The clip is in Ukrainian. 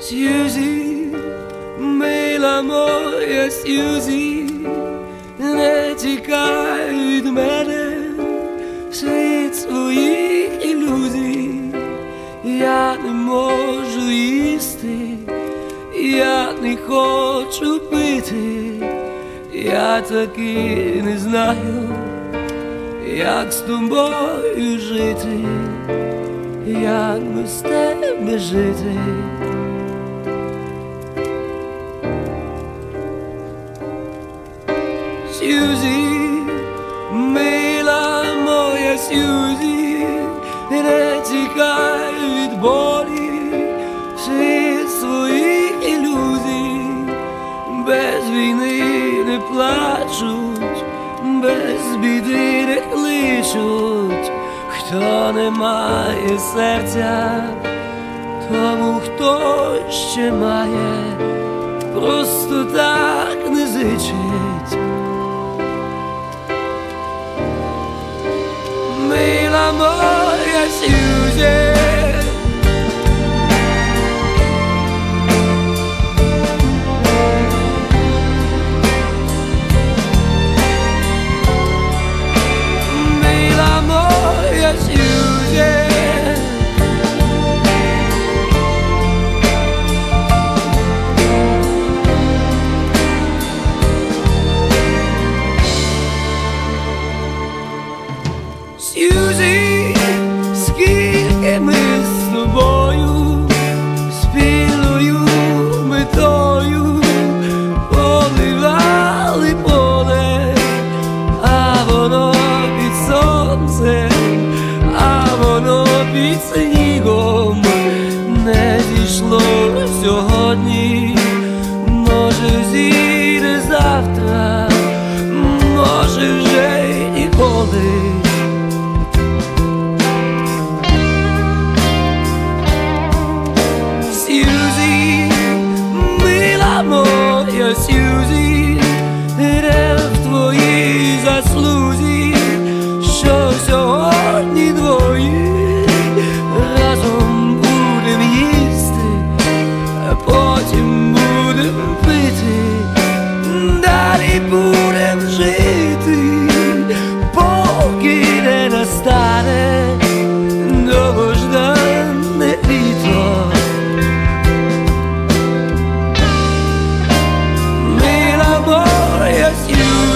Suzy, mila moja Suzy, ne čekaj od mene svet svojih iluzij. Ja ne možu isti, ja ne hoču piti, ja taki ne znaju. Як з тобою жити, як без тебе жити. Сьюзі, мила моя Сьюзі, не тікай від болі, всі своїх ілюзій, без війни не плачуть, без біди не хто не має серця, тому хто ще має, просто так не зичить. Мила моя Сьюзі Сьюзі, скільки ми з тобою спільною метою поливали поле, а воно під сонцем, а воно під снігом не зійшло сьогодні, може зійде мила моя you.